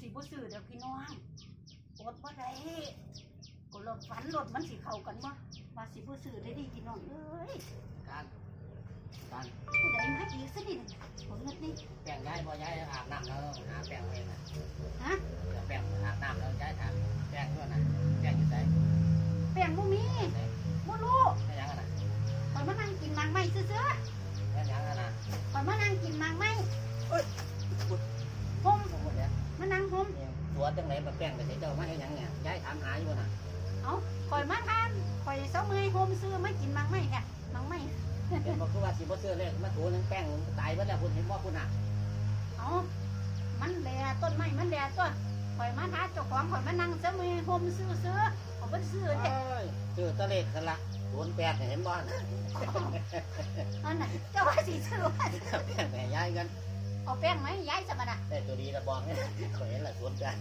สิบ่ซื้อเด้อพี่น้องอดบ่ได้ก็รถฝันรถมันสิเข้ากันบ่ว่าสิบ่ซื้อได้ดิพี่น้องเอ้ยการการผู้ใดมาอีกซะนี่ผมนึกนี่แป้งย้ายบ่ย้ายอาบน้ำแล้วหาแป้งเองนะฮะเดี๋ยวแป้งอาบน้ำแล้วย้ายถามแป้งด้วยนะแป้งอยู่ไหน แป้งบ่มี ไหน บ่รู้ แป้งยังอะนะ ข่อยมานั่งกินหมากไม้ซื่อ แป้งยังอะนะ ๆข่อยมานั่งกินหมากไม้ เอ้ย ผม ผมหมดแล้ว มานั่งผม เนี่ยตัว จังไหนมาแป้งไปเสียเจ้ามาให้ยังเนี่ยย้ายถามหาอยู่น่ะข่อยมาทานข่อยเซาเมื่อยโฮมซื้อมากินหมากไม้ค่ะหมากไม้เป็นบอกคือว่าสิบ่ซื้อเลยมาถูนึงแป้งตายไปแล้วคุณเห็นบ่คุณน่ะเอามันแดดต้นไม้มันแดดตัวข่อยมาทานเจ้าของข่อยมานั่งเซาเมื่อยโฮมซื้อซื้อๆข่อยบ่ซื้อเอ้เด้ยซื้อตะเลขกันละศูนย์แปดเห็นบ่น่ะอันน่ะเจ้าว่าสิซื้อว่าสิ แป้งแม่ย้ายกัน เอาแป้งไหมย้ายสมณะได้ตัวดีระบองเนี่ยขอยเห็นละศูนย์แปด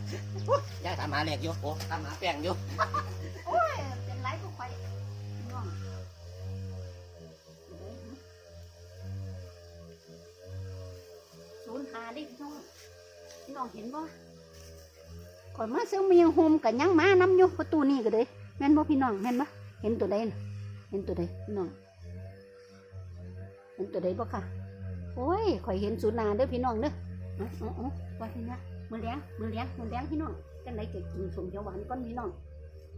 ย้ายถามหาเลขอยู่โอ้ถามหาแป้งอยู่โอ้ยเป็นไรก็ข่อยน้องศูนย์หาดิพี่น้องพี่น้องเห็นบ่ข่อยมาซื้อเมียโฮมกันยังมานํอยู่ประตูนี่ก็เลยแม่นบ่พี่น้องแม่นบ่เห็นตัวใดน่ะเห็นตัวใดพี่น้องเห็นตัวใดบ่ค่ะ โอ้ยข่อยเห็นศูนาเด้อพี่น้องเด้อเอ๋อาเอว่าพี่นะมือแดงมือแดงมือแดงพี่น้องจังไดก็กินสมเขียวหวานก่อนพี่น้อง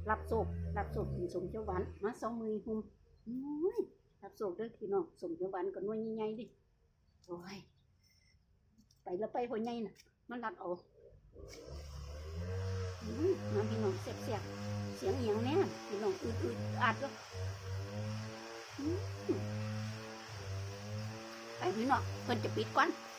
รับโศกรับโศกกินสมเขียวหวานมาสองมือหุ่มโอ้ยรับโศกเด้อพี่น้องสมเขียวหวานก็หน่วยใหญ่ๆดิโอ้ยไปแล้วไปหัวใหญ่น่ะ มันรักเอาอืมมาพี่น้องเสียบเสียบเสียงเอียงเนี่ยพี่น้องอืดอืดอัดแล้ว พี่น้องเพิ่นจะปิดก่อน